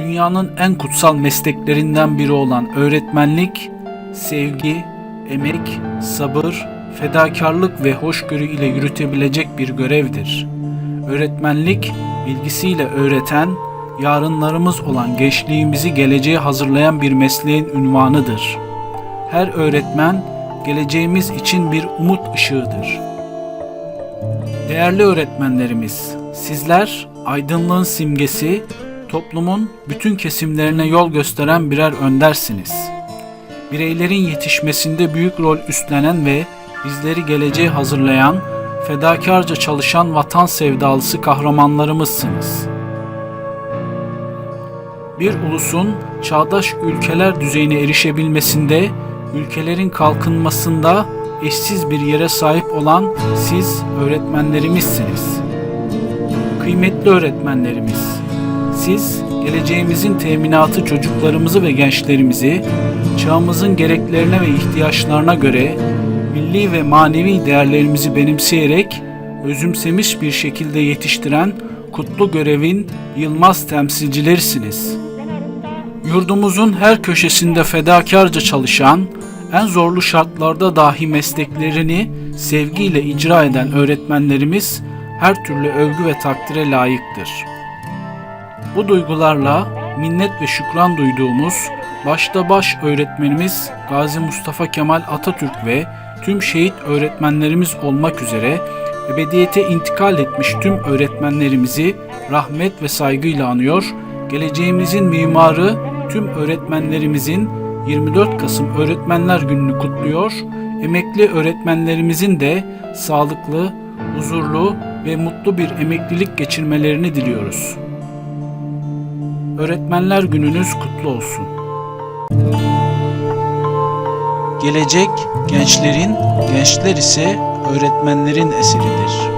Dünyanın en kutsal mesleklerinden biri olan öğretmenlik, sevgi, emek, sabır, fedakarlık ve hoşgörü ile yürütebilecek bir görevdir. Öğretmenlik, bilgisiyle öğreten, yarınlarımız olan gençliğimizi geleceğe hazırlayan bir mesleğin ünvanıdır. Her öğretmen, geleceğimiz için bir umut ışığıdır. Değerli öğretmenlerimiz, sizler aydınlığın simgesi, toplumun bütün kesimlerine yol gösteren birer öndersiniz. Bireylerin yetişmesinde büyük rol üstlenen ve bizleri geleceğe hazırlayan, fedakarca çalışan vatan sevdalısı kahramanlarımızsınız. Bir ulusun çağdaş ülkeler düzeyine erişebilmesinde, ülkelerin kalkınmasında eşsiz bir yere sahip olan siz öğretmenlerimizsiniz. Kıymetli öğretmenlerimiz, siz geleceğimizin teminatı çocuklarımızı ve gençlerimizi çağımızın gereklerine ve ihtiyaçlarına göre milli ve manevi değerlerimizi benimseyerek özümsemiş bir şekilde yetiştiren kutlu görevin yılmaz temsilcilerisiniz. Yurdumuzun her köşesinde fedakarca çalışan, en zorlu şartlarda dahi mesleklerini sevgiyle icra eden öğretmenlerimiz her türlü övgü ve takdire layıktır. Bu duygularla minnet ve şükran duyduğumuz başta baş öğretmenimiz Gazi Mustafa Kemal Atatürk ve tüm şehit öğretmenlerimiz olmak üzere ebediyete intikal etmiş tüm öğretmenlerimizi rahmet ve saygıyla anıyor, geleceğimizin mimarı tüm öğretmenlerimizin 24 Kasım Öğretmenler Günü'nü kutluyor, emekli öğretmenlerimizin de sağlıklı, huzurlu ve mutlu bir emeklilik geçirmelerini diliyoruz. Öğretmenler gününüz kutlu olsun. Gelecek gençlerin, gençler ise öğretmenlerin eseridir.